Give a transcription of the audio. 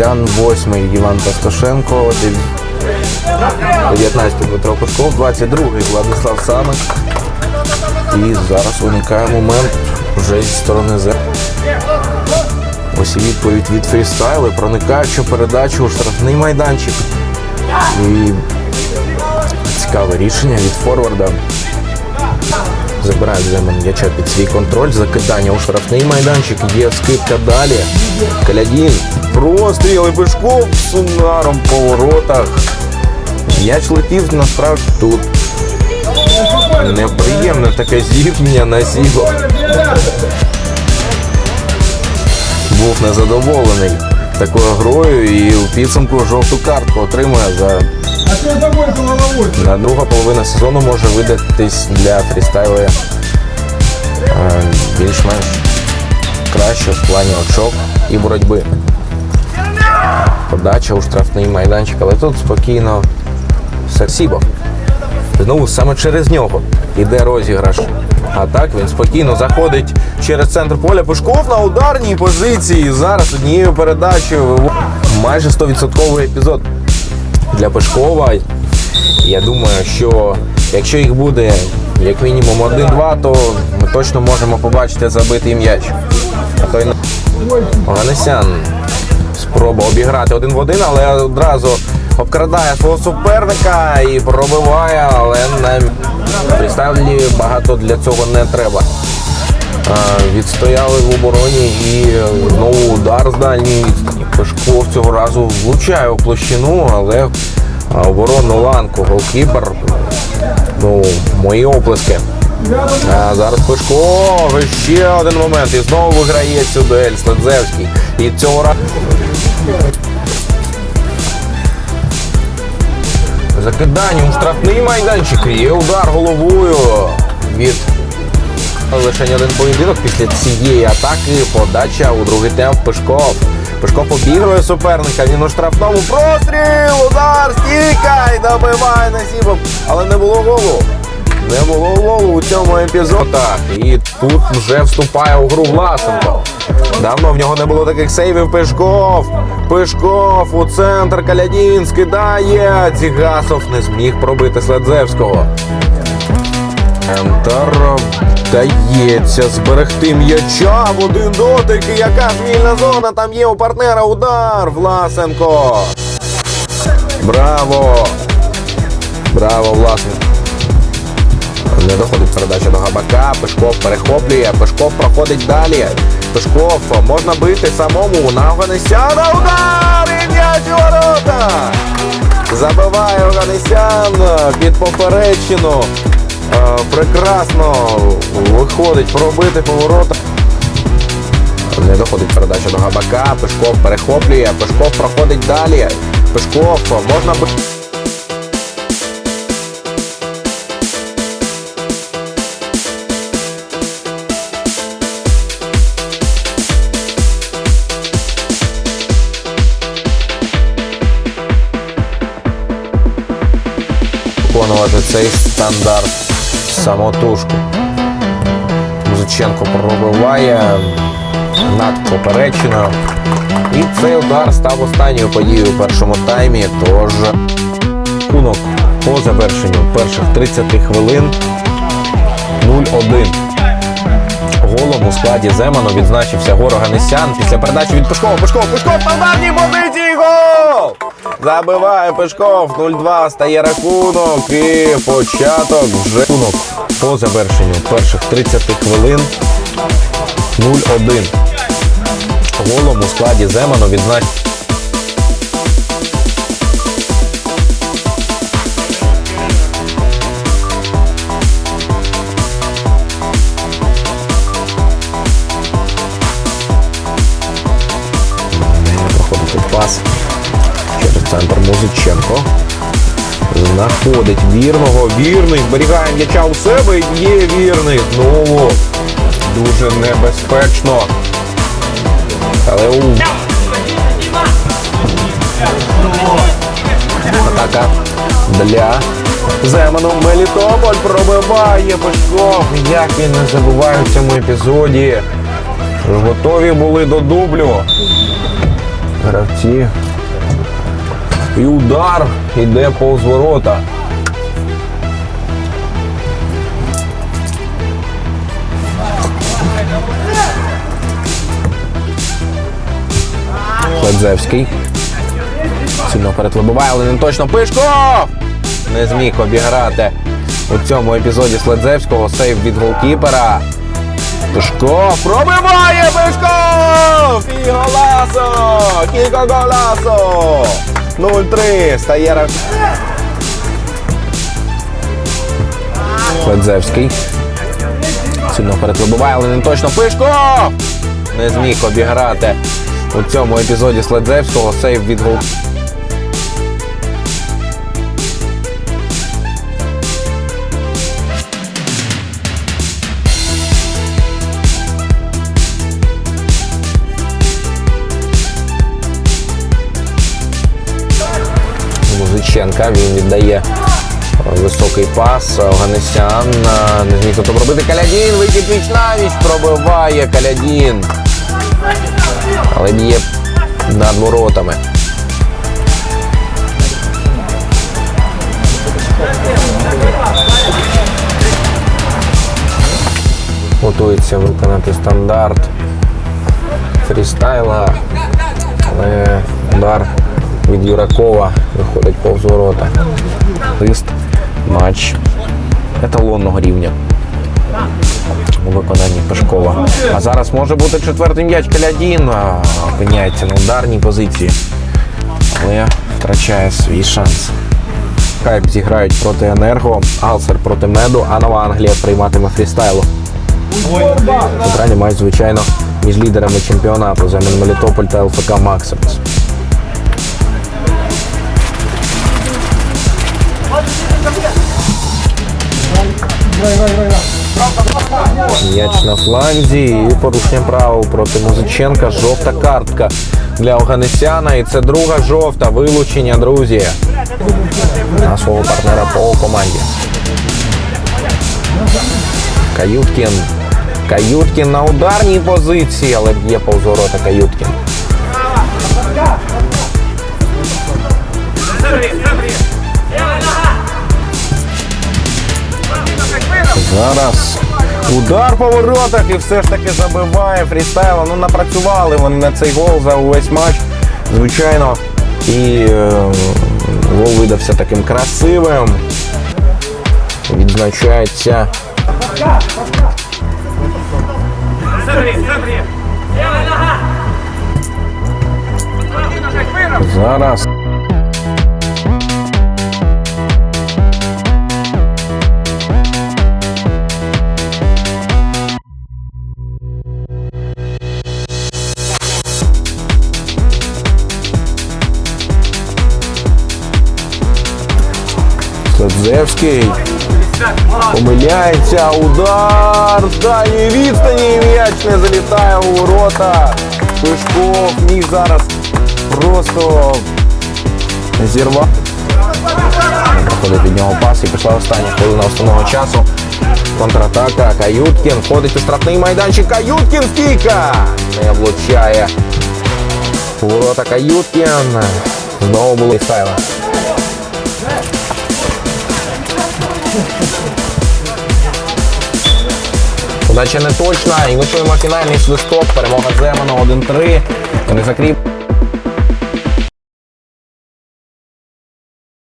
Анисян, 8 Іван Пастошенко, 19-й Дмитро Пушков, 22-й Владислав Самик. І зараз виникає момент вже зі сторони Зе. Ось і відповідь від фрістайли, проникаючи передачу у штрафний майданчик. І цікаве рішення від форварда. Забирає Земан м'яча під свій контроль, закидання у штрафний майданчик, є скидка далі. Калядін, простріл і Бишков з по воротах. М'яч летів насправді тут. Неприємне таке зіткнення на сіго. Був незадоволений такою грою і у підсумку жовту картку отримує за А что такое за на друга половина сезону може видатись для фрістайлу е, більш-менш краще в плані очок і боротьби. Подача у штрафний майданчик, але тут спокійно Саксібов. Знову саме через нього йде розіграш. А так він спокійно заходить через центр поля. Пушков на ударній позиції. Зараз однією передачею майже 100% епізод для Пешкова. Я думаю, що якщо їх буде як мінімум один-два, то ми точно можемо побачити забитий м'яч. А то й на- Оганесян спроба обіграти один в один, але одразу обкрадає свого суперника і пробиває, але на фрістайлі багато для цього не треба. Відстояли в обороні і знову удар з дальньої відстані. Пешков цього разу влучає у площину, але а, оборонну ланку голкіпер. Ну, мої оплески. А зараз Пешков. І ще один момент. І знову виграє цю дуель Сладзевський. І цього разу. Закидання у штрафний майданчик. Є удар головою від Лише один поєдинок після цієї атаки. Подача у другий темп Пешков. Пешков обігрує суперника. Він у штрафному простріл. Удар, стійка і добиває Насібов. Але не було голу. Не було голу у цьому епізоді. І тут вже вступає у гру Власенко. Давно в нього не було таких сейвів. Пешков. Пешков у центр Калядін скидає. Цігасов не зміг пробити Следзевського. Ентер вдається зберегти м'яча в один дотик. І яка ж зона? Там є у партнера удар. Власенко. Браво! Браво, Власенко. Не доходить передача до Габака. Пешков перехоплює. Пешков проходить далі. Пешков можна бити самому на Оганесяна. Удар! І м'яч ворота! Забиває Оганесян під поперечину. Е, Прекрасно виходить пробити поворота. Не доходить передача до Габака. Пешков перехоплює. Пешков проходить далі. Пешков можна бити. виконувати цей стандарт самотужку. Музиченко пробиває над поперечиною. І цей удар став останньою подією у першому таймі. Тож кунок по завершенню перших 30 хвилин 0-1. Голом у складі Земану відзначився Гор Ганесян після передачі від Пешкова. Пешков, Пешков на ударній позиції гол! Забиває Пешков 0-2, стає рахунок і початок вже рахунок по завершенню перших 30 хвилин 0-1. Голом у складі Земану відзначився Шевченко. Знаходить вірного, вірний, зберігає м'яча у себе. Є вірний. Знову дуже небезпечно. Але у атака для Земану Мелітополь пробиває Пашков. Як він не забуває в цьому епізоді. Готові були до дублю. Гравці і удар іде повз ворота. Ледзевський. Сильно вперед вибиває, але не точно Пишков! Не зміг обіграти у цьому епізоді Следзевського сейв від голкіпера. Пишков пробиває Пишков! І голасо! Голасо! 0-3. Стає рах- Ледзевський. Сильно вперед але не точно пишко. Не зміг обіграти у цьому епізоді Следзевського сейв від гол. Музиченка. Він віддає високий пас. Оганесян е, не зміг то пробити. Калядін вихід віч навіч пробиває Калядін. Але б'є над воротами. Готується виконати стандарт фрістайла. Але удар від Юракова виходить повз ворота. Лист матч еталонного рівня у виконанні Пашкова. А зараз може бути четвертий м'яч Калядін. Опиняється на ударній позиції. Але втрачає свій шанс. Хайп зіграють проти Енерго, Алсер проти Меду, а Нова Англія прийматиме фрістайлу. Центральний матч, звичайно, між лідерами чемпіонату Земен Мелітополь та ЛФК Максимус. М'яч на фланзі і порушення правил проти Музиченка. Жовта картка для Оганесяна. І це друга жовта. Вилучення, друзі. На свого партнера по команді. Каюткін. Каюткін на ударній позиції, але б'є повз ворота Каюткін. Зараз удар по воротах і все ж таки забиває фрістайлом. Ну напрацювали вони на цей гол за увесь матч. Звичайно. І е, гол видався таким красивим. Відзначається. Зараз. Садзевський. Помиляється, удар з дальньої відстані. М'яч залітає у ворота. Пишков міг зараз просто зірвати. Проходить від нього пас і пішла остання хвилина основного часу. Контратака. Каюткін входить у штрафний майданчик. Каюткін стійка! Не влучає. Ворота Каюткін. Знову були стайла. Удача не точна. І готуємо фінальний свисток. Перемога Земана 1-3. Не закріп.